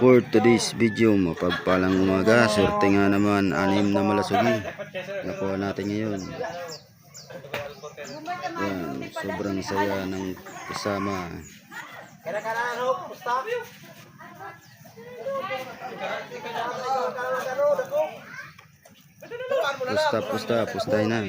For today's video, mapagpalang umaga. Swerte nga naman, anim na malasugi. Nakuha natin ngayon. Yan, sobrang saya ng kasama. Pusta, pusta, pustay na.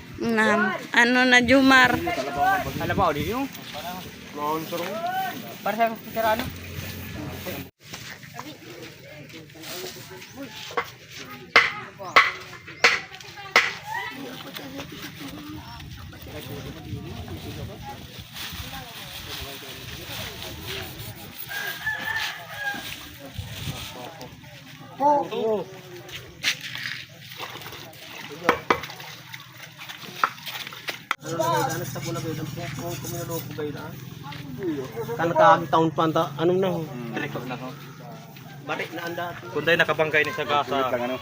na Jumar? Alam mo, di yung? Para sa kutsara ano? Kan ka taon pa anta anong na ho. Direktor na ho. Balik na anda. Kung tayo nakabangkay ni sa gasa. ano?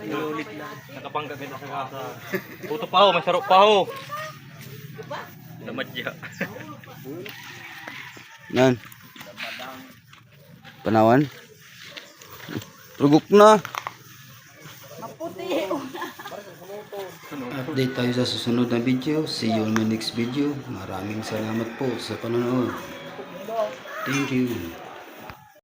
Inulit na. Nakabangkay ni sa gasa. Puto pa ho, masarap pa ho. Namadya. Nan. Panawan. Rugok na. Update tayo sa susunod na video. See you on my next video. Maraming salamat po sa panonood. Thank you.